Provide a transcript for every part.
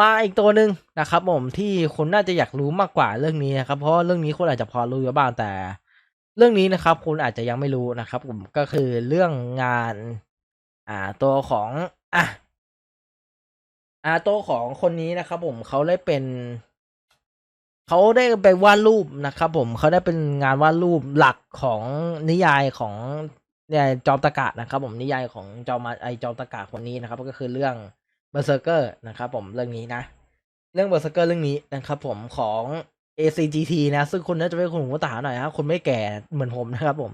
มาอีกตัวหนึ่งนะครับผมที่คุณน่าจะอยากรู้มากกว่าเรื่องนี้นะครับ เพราะเรื่องนี้คุณอาจจะพอรู้อยู่บ้างแต่ เรื่องนี้นะครับคุณอาจจะยังไม่รู้นะครับผมก็คือเรื่องงาน อ่าตัวของอะอ่าตัวของคนนี้นะครับ ผมเขาได้เป็นเขาได้ไปวาดรูปนะครับ ผมเขาได้เป็นงานวาดรูปหลักของนิยายของเนี่ยจอมตะกะนะครับ ผมนิยายของจอมไอจอมตะกะคนนี้นะครับ ก็คือเรื่อง เบอร์เซอร์เกอร์นะครับผมเรื่องนี้นะ เรื่องเบอร์เซอร์เกอร์เรื่องนี้นะครับผมของ ACGT นะ ซึ่งคุณน่าจะเป็นคนหูตาหน่อยนะครับคุณไม่แก่เหมือนผมนะครับผม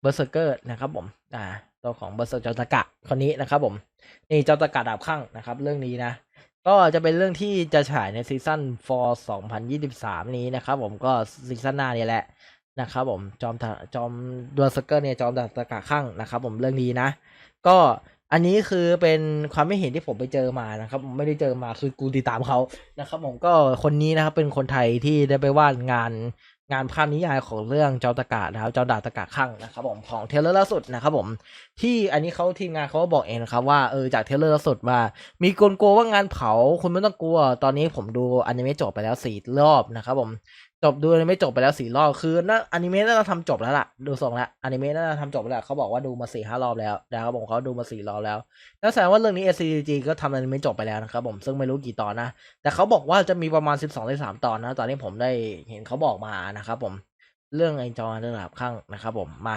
เบอร์เซอร์เกอร์นะครับผมอ่าตัวของเบอร์เซอร์จอมตะกะคนนี้นะครับผมนี่เจอมตะกะดาบข้างนะครับเรื่องนี้นะ ก็จะเป็นเรื่องที่จะฉายในซีซั่น for 2023 นี้นะครับผมก็ซีซั่นหน้านี่แหละนะครับผมจอมจอมดวลสเกอร์เนี่ยจอมตะกะข้างนะครับผมเรื่องนี้นะ ก็ อันนี้คือเป็นความไม่เห็นที่ผมไปเจอมานะครับ ไม่ได้เจอมาคือกูติดตามเขานะครับ ผมก็คนนี้นะครับเป็นคนไทยที่ได้ไปวาดงานงานภาพนิยายของเรื่องเจอมตะกะนะครับจอมดาตะกะข้างนะครับผมของเทเลอร์ล่าสุดนะครับผมที่อันนี้เขาทีมงานเขาก็บอกเองนะครับว่าเออจากเทเลอร์ล่าสุดมา มีกลโกลัวว่างานเผาคุณไม่ต้องกลัว ตอนนี้ผมดูอนิเมะจบไปแล้วสี่รอบนะครับผม จบดูอนิเมะจบไปแล้วสี่รอบคือน่าอนิเมะน่าจะทำจบแล้วล่ะ ดูทรงล้วอนิเมะน่าจะทำจบแล้วเขาบอกว่าดูมาสี่ห้ารอบแล้วนะครับผมเขาดูมาสี่รอบแล้วนั่นแสดงว่าเรื่องนี้ SCG ก็ทำอนิเมะจบไปแล้วนะครับผมซึ่งไม่รู้กี่ตอนนะ แต่เขาบอกว่าจะมีประมาณสิบสองในสามตอนนะตอนนี้ผมได้เห็นเขาบอกมานะครับผมเรื่องไอจอเรื่องหลับข้างนะครับผมมา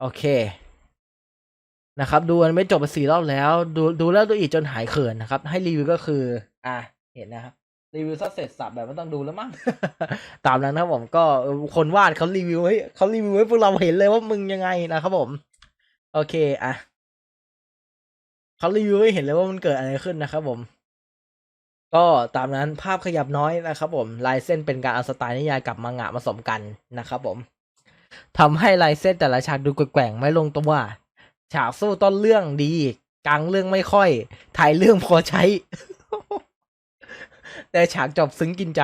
โอเคนะครับดูมันไม่จบไปสี่รอบแล้ว ดูดูแล้วดูอีกจนหายเขินนะครับ ให้รีวิวก็คือ อะเห็นนะครับ รีวิวซะเสร็จสับแบบไม่ต้องดูแล้วมั้ง ตามนั้นนะครับผมก็คนวาดเขารีวิวไว้เขารีวิวไว้พวกเราเห็นเลยว่ามึงยังไงนะครับผม โอเคอะเขารีวิวให้เห็นเลยว่ามันเกิดอะไรขึ้นนะครับผม ก็ตามนั้นภาพขยับน้อยนะครับผมลายเส้นเป็นการเอาสไตล์นิยายกับมังงะผสมกันนะครับผมทำให้ลายเส้นแต่ละฉากดูแกว่งๆไม่ลงตัวฉากสู้ต้นเรื่องดีกลางเรื่องไม่ค่อยถ่ายเรื่องพอใช้ แต่ฉากจบซึ้งกินใจ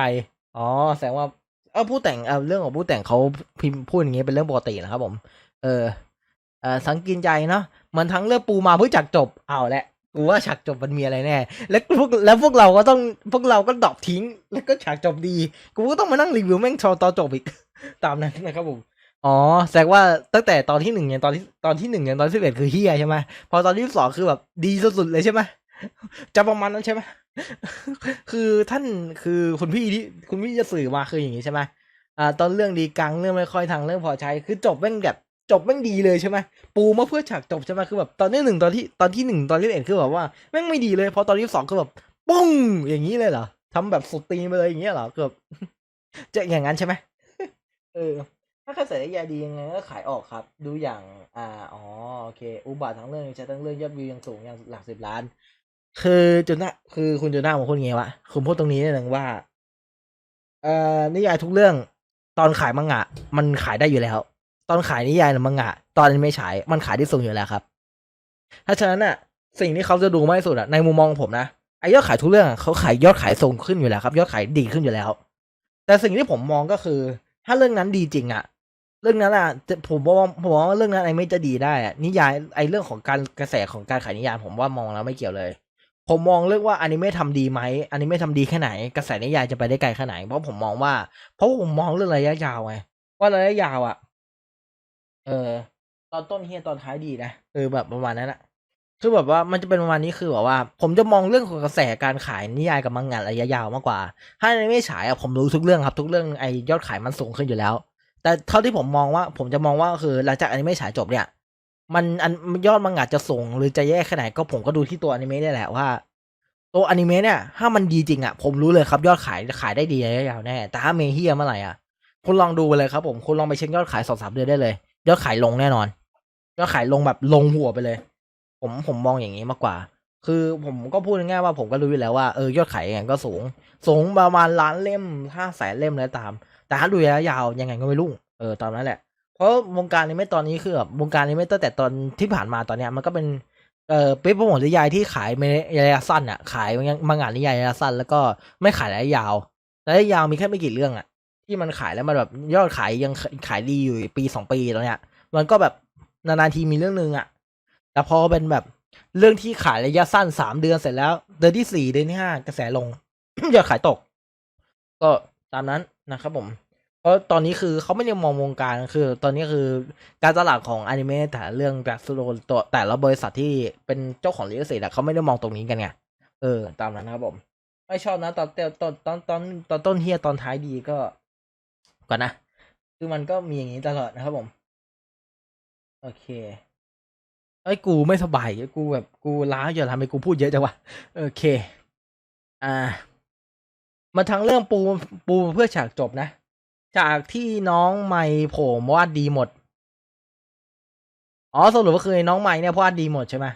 อ๋อ แสดงว่าเออผู้แต่งเออเรื่องของผู้แต่งเขาพิมพ์พูดอย่างงี้เป็นเรื่องปกตินะครับผม เออเออสังกินใจเนาะมันทั้งเรื่องปูมาเพื่อฉากจบเอาแหละกูว่าฉากจบมันมีอะไรแน่ แล้วพวกแล้วพวกเราก็ต้องพวกเราก็ดรอปทิ้ง แล้วก็ฉากจบดี กูก็ต้องมานั่งรีวิวแม่งชอตอนจบอีก ตามนั้นนะครับผม อ๋อ แสดงว่าตั้งแต่ตอนที่หนึ่งยันตอนที่ตอนที่หนึ่งยันตอนที่สิบเอ็ดคือเฮียใช่ไหมพอตอนที่สองคือแบบดีสุดๆเลยใช่ไหม จะประมาณนั้นใช่ไหมคือท่านคือคุณพี่ที่คุณพี่จะสื่อมาคืออย่างนี้ใช่ไหมอ่าตอนเรื่องดีกลางเรื่องไม่ค่อยทางเรื่องพอใช้คือจบแม่งแบบจบแม่งดีเลยใช่ไหมปูมาเพื่อฉากจบใช่ไหมคือแบบตอนที่หนึ่งตอนที่ตอนที่หนึ่งตอนที่เอ็ดคือแบบว่าแม่งไม่ดีเลยพอตอนที่สองคือแบบปุ้งอย่างนี้เลยเหรอทำแบบสุดตีไปเลยอย่างเงี้ยเหรอเกือบจะอย่างนั้นใช่ไหมเออ ถ้ากระแสยาดียังไงก็ขายออกครับ ดูอย่าง อ่าอ๋อโอเค อุบาททั้งเรื่องใช้ทั้งเรื่องยอดวิวยังสูงอยังหลักสิบล้าน คือจุนหน้าคือคุณจุนหน้าของคุณไงวะคุณพูดตรงนี้นิดนึงว่าเอ่อนิยายทุกเรื่อง ตอนขายมังงะ มันขายได้อยู่แล้ว ตอนขายนิยายหรือมังงะ ตอนไม่ฉายมันขายได้สูงอยู่แล้วครับถ้าฉะนั้นน่ะ สิ่งที่เขาจะดูมากที่สุดอะในมุมมองผมนะไอยอดขายทุกเรื่องเขาขายยอดขายสูงขึ้นอยู่แล้วครับ ยอดขายดีขึ้นอยู่แล้ว แต่สิ่งที่ผมมองก็คือ ถ้าเรื่องนั้นดีจริงอะ เรื่องนั้นอะจะผมว่าผมว่าเรื่องนั้นไอ้ไม่จะดีได้อะนิยายไอ้เรื่องของการกระแสของการขายนิยายผมว่ามองแล้วไม่เกี่ยวเลย ผมมองเรื่องว่าอนิเมะทำดีไหมอนิเมะทำดีแค่ไหน กระแสนิยายจะไปได้ไกลแค่ไหน เพราะผมมองว่า เพราะผมมองเรื่องระยะยาวไง ว่าระยะยาวอะเออ ตอนต้นเฮียตอนท้ายดีนะเออแบบประมาณนั้นอะคือแบบว่ามันจะเป็นประมาณนี้คือแบบว่า ผมจะมองเรื่องของกระแสการขายนิยายกับมังงะระยะยาวมากกว่า ถ้าอนิเมะฉายอะผมรู้ทุกเรื่องครับ ทุกเรื่องไอยอดขายมันสูงขึ้นอยู่แล้ว แต่เท่าที่ผมมองว่า ผมจะมองว่าคือหลังจากอนิเมะฉายจบเนี่ย มันอันยอดมังงะจะส่งหรือจะแย่แค่ไหนก็ผมก็ดูที่ตัวอนิเมะนี่แหละว่า ตัวอนิเมะเนี่ยถ้ามันดีจริงอะ ผมรู้เลยครับยอดขายขายได้ดีระยะยาวแน่แต่ถ้าเมเฮียเมื่อไหร่อะคุณลองดูไปเลยครับผมคุณลองไปเช็คยอดขายสองสามเดือนได้เลย ยอดขายลงแน่นอน ยอดขายลงแบบลงหัวไปเลย ผมผมมองอย่างนี้มากกว่า คือผมก็พูดง่ายๆว่าผมก็รู้อยู่แล้วว่าเออยอดขายยังไงก็สูง สูงประมาณล้านเล่มห้าแสนเล่มแล้วตาม แต่ถ้าดูระยะยาวยังไงก็ไม่รุ่งเออตามนั้นแหละ เพราะวงการนี้ไม่ตอนนี้คือแบบวงการนี้ไม่ตั้งแต่ตอนที่ผ่านมาตอนเนี้ยมันก็เป็นเอ่อเป็นโปรโมทนิยายที่ขายในระยะสั้นอะ ขายมังงะนิยายระยะสั้น แล้วก็ไม่ขายระยะยาวระยะยาวมีแค่ไม่กี่เรื่องอะ ที่มันขายแล้วมันแบบยอดขายยังขายดีอยู่ปีสองปีแล้วเนี่ยมันก็แบบนานๆทีมีเรื่องหนึ่งอะแต่พอเป็นแบบเรื่องที่ขายระยะสั้นสามเดือนเสร็จแล้ว เดือนที่สี่เดือนที่ห้ากระแสลงยอดขายตก ก็ตามนั้นนะครับผม เพราะตอนนี้คือเขาไม่ได้มองวงการคือ ตอนนี้คือการตลาดของอนิเมะแต่เรื่องแบบสโลตัวแต่ละบริษัทที่เป็นเจ้าของลิขสิทธิ์อะเขาไม่ได้มองตรงนี้กันไงเออ ตามนั้นนะครับผม ไม่ชอบนะ ตอนตอนตอนตอนตอนต้นเฮียตอนท้ายดีก็ก่อนนะ คือมันก็มีอย่างนี้ตลอดนะครับผม โอเคไอ้กูไม่สบายกูแบบกูล้าอย่าทำให้กูพูดเยอะจังวะโอเค อ่า มาทั้งเรื่องปูปูเพื่อฉากจบนะ จากที่น้องไม่โผล่วาดดีหมด อ๋อสรุปก็คือน้องไม้เนี่ยวาดดีหมดใช่ไหม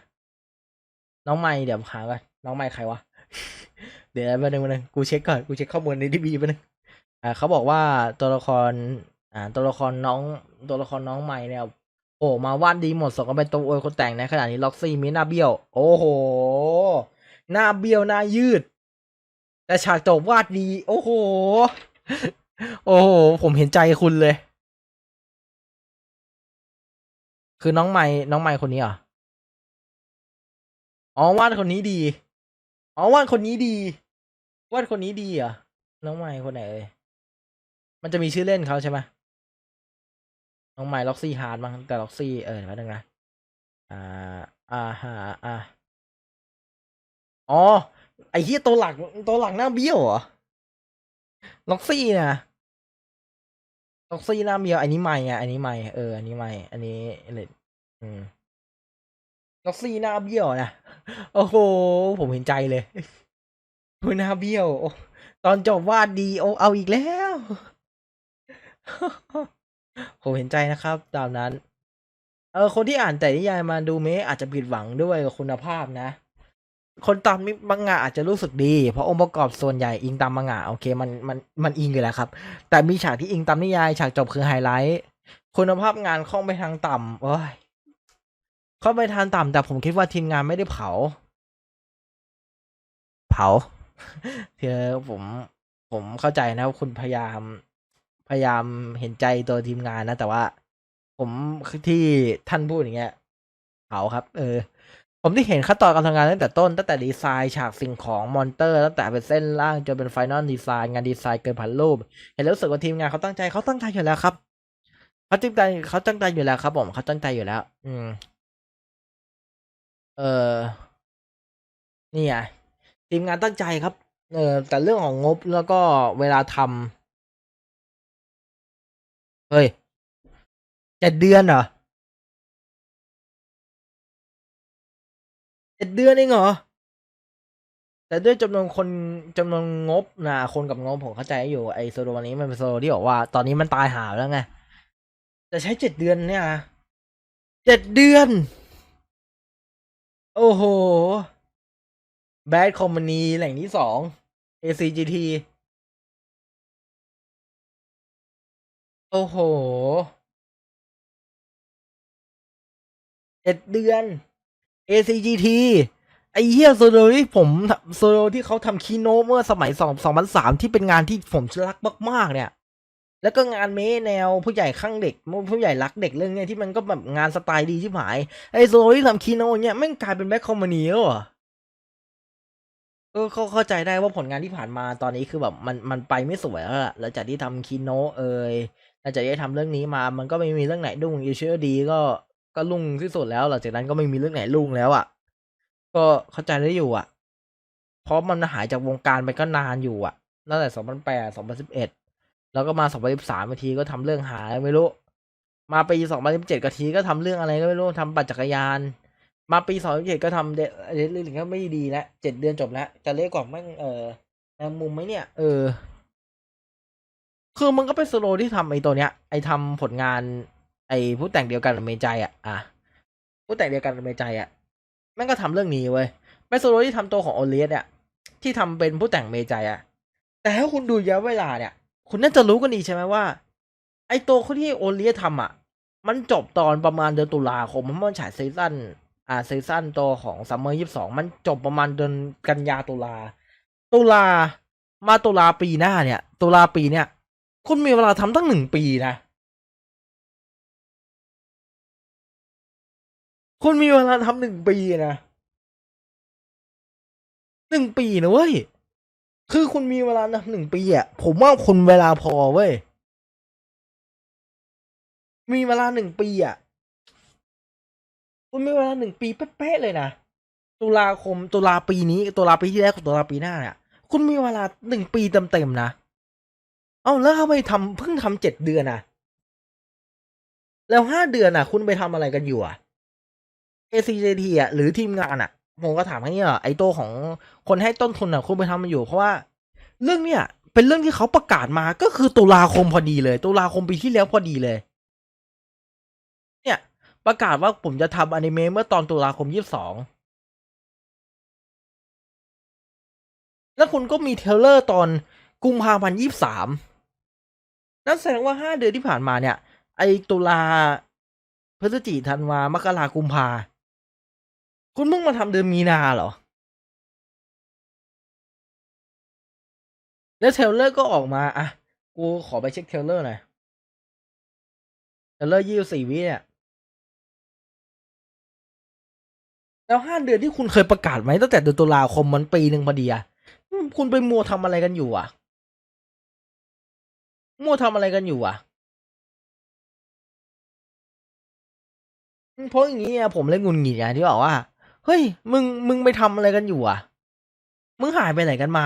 น้องไม้เดี๋ยวหาก่อนน้องไม้ใครวะ เดี๋ยวแป๊บนึงแป๊บนึงกูเช็คก่อนกูเช็คข้อมูลในดีบีแป๊บนึงอ่าเขาบอกว่าตัวละคร อ่า ตัวละครน้อง ตัวละครน้องใหม่เนี่ยโอ้มาวาดดีหมดสองก็เป็นตัวโอยคนแต่งในขณะนี้ล็อกซี่มีหน้าเบี้ยว โอ้โห หน้าเบี้ยวหน้ายืด แต่ฉากจบวาดดี โอ้โห โอ้โห ผมเห็นใจคุณเลย คือน้องใหม่น้องใหม่คนนี้เหรออ๋อวาดคนนี้ดี อ๋อวาดคนนี้ดีวาดคนนี้ดีเหรอะน้องใหม่คนไหนเอ่ยมันจะมีชื่อเล่นเขาใช่ไหมน้องใหม่ล็อกซี่ฮาร์ดมั้งแต่ล็อกซี่เออแป๊บนึงนะอ่าอ่าฮะอ่าอ๋อไอ้เฮียตัวหลักตัวหลักหน้าเบี้ยวเหรอล็อกซี่นะ ล็อกซี่หน้าเบี้ยวอันนี้ใหม่ไงอันนี้ใหม่เอออันนี้ใหม่อันนี้เลดอืมล็อกซี่หน้าเบี้ยวนะโอ้โหผมเห็นใจเลยคุณหน้าเบี้ยว ตอนจบวาดดีโอเอาอีกแล้ว ผมเห็นใจนะครับ ตามนั้น เออคนที่อ่านแต่นิยายมาดูเมอาจจะผิดหวังด้วยกับคุณภาพนะ คนตามมังงะอาจจะรู้สึกดี เพราะองค์ประกอบส่วนใหญ่อิงตามมังงะโอเคมันมันมันอิงอยู่แล้วครับ แต่มีฉากที่อิงตามนิยายฉากจบคือไฮไลท์คุณภาพงานเข้าไปทางต่ำโอ้ยเข้าไปทางต่ำแต่ผมคิดว่าทีมงานไม่ได้เผา เผาคือผมผมเข้าใจนะว่าคุณพยายามพยายามเห็นใจตัวทีมงานนะ แต่ว่า ผมที่ท่านพูดอย่างเงี้ยเผาครับ เออ ผมที่เห็นขั้นตอนการทำงานตั้งแต่ต้น ตั้งแต่ดีไซน์ฉากสิ่งของมอนเตอร์ ตั้งแต่เป็นเส้นล่างจนเป็นไฟนอลดีไซน์งานดีไซน์เกินพันรูป เห็นแล้วรู้สึกว่าทีมงานเขาตั้งใจเขาตั้งใจอยู่แล้วครับเขาตั้งใจเขาตั้งใจอยู่แล้วครับ ผมเขาตั้งใจอยู่แล้ว อืม เออนี่ไงทีมงานตั้งใจครับ เออแต่เรื่องของงบแล้วก็เวลาทำเฮ้ยเจ็ดเดือนเหรอ เจ็ดเดือนเองเหรอ แต่ด้วยจำนวนคนจำนวนงบนะคนกับงบผมเข้าใจอยู่ไอโซโลวันนี้มันเป็นโซโลที่บอกว่า ตอนนี้มันตายหาแล้วไงแต่ใช้เจ็ดเดือนเนี่ยนะเจ็ดเดือน โอ้โหแบดคอมมานีแหล่งที่สอง ACGT โอ้โหเจ็ดเดือน ACGT ไอ้เหี้ยโซโลที่ผมโซโลที่เขาทำคีโนเมื่อสมัยสองสองพันสามที่เป็นงานที่ผมรักมากๆเนี่ย แล้วก็งานเมแนวผู้ใหญ่ข้างเด็กผู้ใหญ่รักเด็กเรื่องเนี้ยที่มันก็แบบงานสไตล์ดีที่หมายไอ้โซโลที่ทำคีโนเนี่ยแม่งกลายเป็นแบ็คคอมมานีแล้วเอเออเขาเข้าใจได้ว่าผลงานที่ผ่านมาตอนนี้คือแบบมันมันไปไม่สวยแล้วล่ะหลังจากที่ทำคีโนเอยหลังจากที่ทำเรื่องนี้มามันก็ไม่มีเรื่องไหนรุ่งยูเชื่อดีก็ ก็รุ่งที่สุดแล้ว หลังจากนั้นก็ไม่มีเรื่องไหนรุ่งแล้วอะ ก็เข้าใจได้อยู่อะ เพราะมันหายจากวงการไปก็นานอยู่อะตั้งแต่สองพันแปดสองพันสิบเอ็ดแล้วก็มาสองพันสิบสามทีก็ทำเรื่องหายไม่รู้ มาปีสองพันสิบเจ็ดกทีก็ทำเรื่องอะไรก็ไม่รู้ทำปั่นจักรยาน มาปีสองพันเจ็ดก็ทำเดเดลิงก็ไม่ดีแล้วเจ็ดเดือนจบแล้วจะเล่กว่าแม่งเออแรงมุมไหมเนี่ย เออ คือมันก็เป็นสโลที่ทำไอ้ตัวเนี้ย ไอ้ทำผลงาน ไอผู้แต่งเดียวกันกับเมใจอะอะผู้แต่งเดียวกันกับเมใจอะแม่งก็ทำเรื่องนี้เว้ยเป็นโซโลที่ทำตัวของโอเลียสอะที่ทำเป็นผู้แต่งเมใจอะแต่ถ้าคุณดูระยะเวลาเนี่ย คุณน่าจะรู้กันดีใช่ไหมว่า ไอตัวที่โอเลียสทำอะ มันจบตอนประมาณเดือนตุลาคมมันฉายซีซั่นอ่าซีซั่นตัวของซัมเมอร์ยี่สิบสองมันจบประมาณเดือนกันยาตุลา ตุลามาตุลาปีหน้าเนี่ย ตุลาปีเนี่ย คุณมีเวลาทำตั้งหนึ่งปีนะ คุณมีเวลาทำหนึ่งปีนะหนึ่งปีนะเว้ย คือคุณมีเวลานะหนึ่งปีอะผมว่าคุณเวลาพอเว้ย มีเวลาหนึ่งปีอะคุณมีเวลาหนึ่งปีเป๊ะเลยนะ ตุลาคม ตุลาปีนี้ ตุลาปีที่แล้วกับตุลาปีหน้าเนี่ย คุณมีเวลาหนึ่งปีเต็มๆนะ เอาแล้วทำไมทำเพิ่งทำเจ็ดเดือนอะแล้วห้าเดือนอะคุณไปทำอะไรกันอยู่อะ ACJT อะหรือทีมงานอะ ผมก็ถามให้เนี่ยไอ้ตัวของคนให้ต้นทุนอะคุณไปทำมันอยู่ เพราะว่าเรื่องเนี้ยเป็นเรื่องที่เขาประกาศมาก็คือตุลาคมพอดีเลย ตุลาคมปีที่แล้วพอดีเลย เนี่ย ประกาศว่าผมจะทำอนิเมะเมื่อตอนตุลาคมยี่สิบสองแล้วคุณก็มีเทเลอร์ตอนกุมภาพันธ์ยี่สามนั่นแสดงว่าห้าเดือนที่ผ่านมาเนี่ย ไอตุลาพฤศจิธันวามกรากุมภา คุณเพิ่งมาทำเดือนมีนาเหรอ แล้วเทลเลอร์ก็ออกมา อะ กูขอไปเช็คเทลเลอร์หน่อยเทลเลอร์ยี่สิบสี่วิเนี่ยแล้วห้าเดือนที่คุณเคยประกาศไหมตั้งแต่เดือนตุลาคมมันปีหนึ่งพอดีอะคุณไปมัวทำอะไรกันอยู่อะมัวทำอะไรกันอยู่อะเพราะอย่างนี้อะผมเลยงุนหงิดไงที่บอกว่า เฮ้ย มึง มึงไปทำอะไรกันอยู่อะมึงหายไปไหนกันมา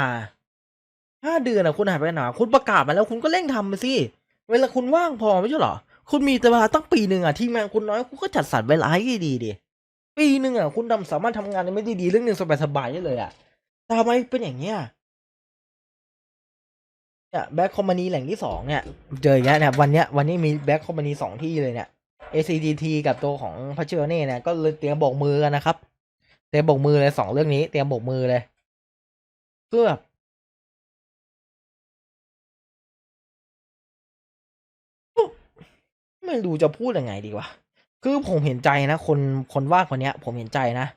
ห้าเดือนอะคุณหายไปไหนคุณประกาศมาแล้วคุณก็เร่งทำไปสิ เวลาคุณว่างพอไม่ใช่เหรอ คุณมีต่เวลาตั้งปีหนึ่งอะทีมงานคุณน้อยคุณก็จัดสรรเวลาให้ดีดิปีหนึ่งอะคุณทำสามารถทำงานได้ไม่ด้ดีเรื่องหนึ่งสบายๆได้เลยอะทำไมเป็นอย่างเงี้ยเนี่ยแบ็คคอมพานีแหล่งที่สองเนี่ย เจออย่างเงี้ยเนี่ยวันเนี้ยวันนี้มีแบ็คคอมพานีสองที่เลยเนี่ย ACDT กับตัวของพัชเชอร์เน่เนี่ยก็เลยเตรียมโบกมือกันนะครับ ตรียมบกมือเลยสองเรื่องนี้ เตรียมบกมือเลยเพื่อแบบไม่รู้จะพูดยังไงดีวะ คือผมเห็นใจนะ คนคนว่าคนเนี้ย ผมเห็นใจนะ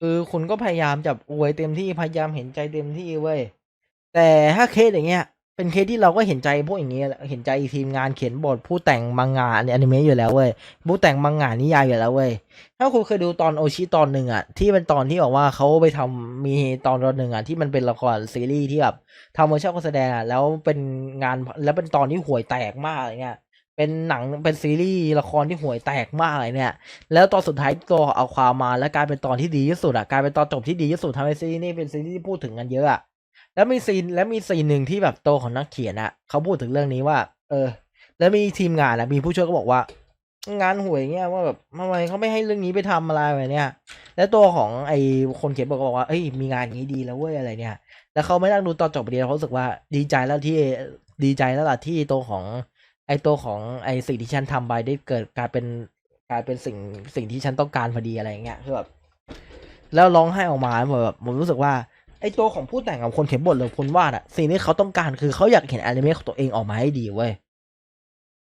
คือคุณก็พยายามจะอวยเต็มที่ พยายามเห็นใจเต็มที่เว้ย แต่ถ้าเคสอย่างเงี้ย เป็นเคสที่เราก็เห็นใจพวกอย่างเงี้ยเห็นใจทีมงานเขียนบทผู้แต่งมังงะอนิเมะอยู่แล้วเว้ยผู้แต่งมังงะนิยายอยู่แล้วเว้ยถ้าคุณเคยดูตอนโอชิตอนหนึ่งอะที่เป็นตอนที่บอกว่าเขาไปทำมีตอนตอนหนึ่งอะที่มันเป็นละครซีรีส์ที่แบบทำเวอร์ชันการแสดงอะแล้วเป็นงานแล้วเป็นตอนที่ห่วยแตกมากอะไรเงี้ยเป็นหนังเป็นซีรีส์ละครที่ห่วยแตกมากเลยเนี่ย แล้วตอนสุดท้ายตัวเอาความมาแล้วกลายเป็นตอนที่ดีที่สุดอะกลายเป็นตอนจบที่ดีที่สุดทำให้ซีรีส์นี่เป็นซีรีส์ที่พูดถึงกันเยอะอะ แล้วมีซีนแล้วมีซีนหนึ่งที่แบบโตของนักเขียนอะเขาพูดถึงเรื่องนี้ว่า เออ แล้วมีทีมงานอะมีผู้ช่วยก็บอกว่า งานห่วยเงี้ยว่าแบบทำไมเขาไม่ให้เรื่องนี้ไปทำอะไรแบบเนี้ยแล้วตัวของไอคนเขียนบอกก็บอกว่าเอ้ยมีงานอย่างนี้ดีแล้วเว้ยอะไรเนี่ย แล้วเขาไม่นั่งดูตอนจบเดียวเขาสึกว่าดีใจแล้วที่ดีใจแล้วล่ะที่ตัวของไอตัวของไอสิ่งที่ฉันทำไปได้เกิดกลายเป็นกลายเป็นสิ่งสิ่งที่ฉันต้องการพอดีอะไรเงี้ยคือแบบแล้วร้องไห้ออกมาแบบผมรู้สึกว่า ไอตัวของผู้แต่งกับคนเขียนบทหรือคนวาดอะสิ่งที่เขาต้องการคือเขาอยากเห็นอนิเมะของตัวเองออกมาให้ดีเว้ย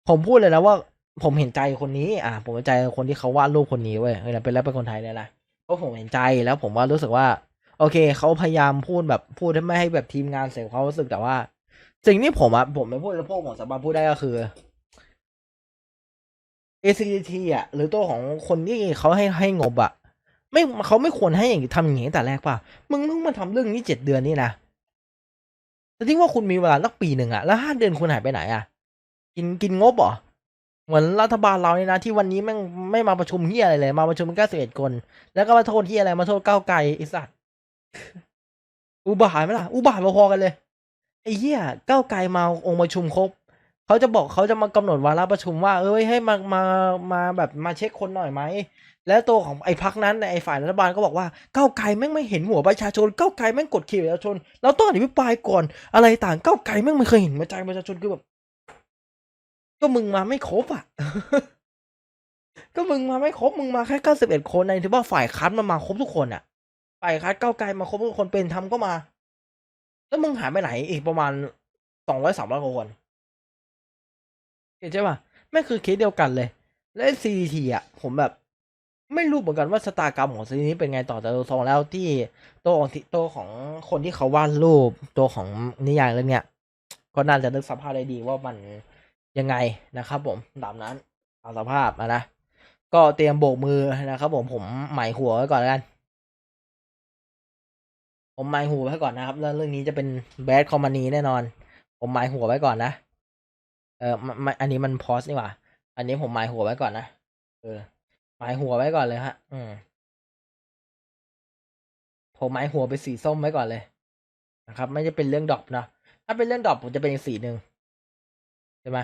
ผมพูดเลยนะว่า ผมเห็นใจคนนี้ อะผมเห็นใจคนที่เขาวาดรูปคนนี้เว้ยเออเป็นแล้วเป็นคนไทยเนี่ยนะเพราะผมเห็นใจแล้วผมว่ารู้สึกว่า โอเค เขาพยายามพูดแบบพูดให้ไม่ให้แบบทีมงานเสียความรู้สึกแต่ว่า สิ่งที่ผมอะผมไม่พูดแล้วพวกผมสามารถพูดได้ก็คือ ACT อะ หรือตัวของคนที่เขาให้ให้งบอะ ไม่เขาไม่ควรให้อย่างทำอย่างนี้แต่แรกป่ะมึงเพิ่งมาทำเรื่องนี้เจ็ดเดือนนี่นะแต่ที่ว่าคุณมีเวลาสักปีหนึ่งอะแล้วห้าเดือนคุณหายไปไหนอะกินกินงบเหรอเหมือนรัฐบาลเราเนี่ยนะที่วันนี้แม่งไม่มาประชุมเฮียอะไรเลย มาประชุมแค่สิบเอ็ดคน แล้วก็มาโทษเฮียอะไรมาโทษก้าวไกลไอ้สัตว์อุบาทไหมล่ะอุบาทพอๆกันเลยไอ้เหี้ยก้าวไกลมาองค์ประชุมครบเขาจะบอกเขาจะมากำหนดวาระประชุมว่า เอ้ยให้มามามาแบบมาเช็คคนหน่อยไหม แล้วตัวของไอ้พักนั้นไอ้ฝ่ายรัฐบาลก็บอกว่าก้าวไกลแม่งไม่เห็นหัวประชาชนก้าวไกลแม่งกดขี่ประชาชนเราต้องอภิปรายก่อนอะไรต่างก้าวไกลแม่งไม่เคยเห็นหัวใจประชาชนคือแบบก็มึงมาไม่ครบอะ ก็มึงมาไม่ครบมึงมาแค่เก้าสิบเอ็ดคนในที่ว่าฝ่ายค้านมันมาครบทุกคนอะ ฝ่ายค้านก้าวไกลมาครบทุกคนเป็นทำก็มา แล้วมึงหายไปไหนอีกประมาณสองร้อยสามร้อยกว่าคนเห็นใช่ป่ะแม่คือเคสเดียวกันเลย และ CDT อะ ผมแบบ ไม่รู้เหมือนกันว่าชะตากรรมของซีรีส์นี้เป็นไงต่อแต่ดูทรงแล้วที่ตัวของตัวของคนที่เขาวาดรูปตัวของนิยายเรื่องเนี้ยก็น่าจะนึกสภาพได้ดีว่ามันยังไงนะครับ ผมตามนั้นเอาสภาพอะนะก็เตรียมโบกมือนะครับ ผมผมหมายหัวไว้ก่อนแล้วกันผมหมายหัวไว้ก่อนนะครับแล้วเรื่องนี้จะเป็นแบดคอมมานีแน่นอน ผมหมายหัวไว้ก่อนนะเออไม่อันนี้มันพอสนี่หว่า อันนี้ผมหมายหัวไว้ก่อนนะเออ หมายหัวไว้ก่อนเลยฮะ อืม ผมหมายหัวไปสีส้มไว้ก่อนเลยนะครับ ไม่จะเป็นเรื่องดรอปนะถ้าเป็นเรื่องดรอปผมจะเป็นอีกสีหนึ่งใช่ไหม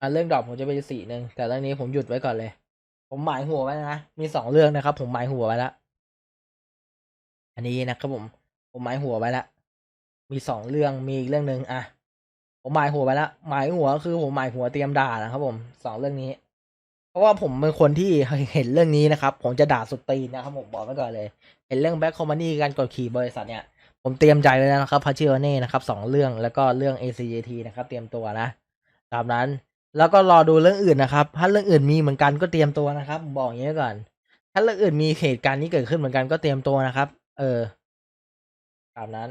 อ่าเรื่องดรอปผมจะเป็นอีกสีหนึ่งแต่เรื่องนี้ผมหยุดไว้ก่อนเลย ผมหมายหัวไว้นะมีสองเรื่องนะครับ ผมหมายหัวไว้แล้วอันนี้นะครับผม ผมหมายหัวไว้แล้วมีสองเรื่องมีอีกเรื่องหนึ่งอะ ผมหมายหัวไว้แล้วหมายหัวคือผมหมายหัวเตรียมด่านะครับผมสองเรื่องนี้ เพราะว่าผมเป็นคนที่เห็นเรื่องนี้นะครับ ผมจะด่าสุดตีนนะครับผมบอกไว้ก่อนเลย เห็นเรื่องแบ็คคอมมานีการกดขี่บริษัทเนี่ย ผมเตรียมใจไว้แล้วนะครับพาชิโอเน่นะครับสองเรื่องแล้วก็เรื่อง ACJT นะครับ เตรียมตัวนะตามนั้นแล้วก็รอดูเรื่องอื่นนะครับ ถ้าเรื่องอื่นมีเหมือนกันก็เตรียมตัวนะครับผมบอกอย่างนี้ก่อน ถ้าเรื่องอื่นมีเหตุการณ์นี้เกิดขึ้นเหมือนกันก็เตรียมตัวนะครับ เออตามนั้น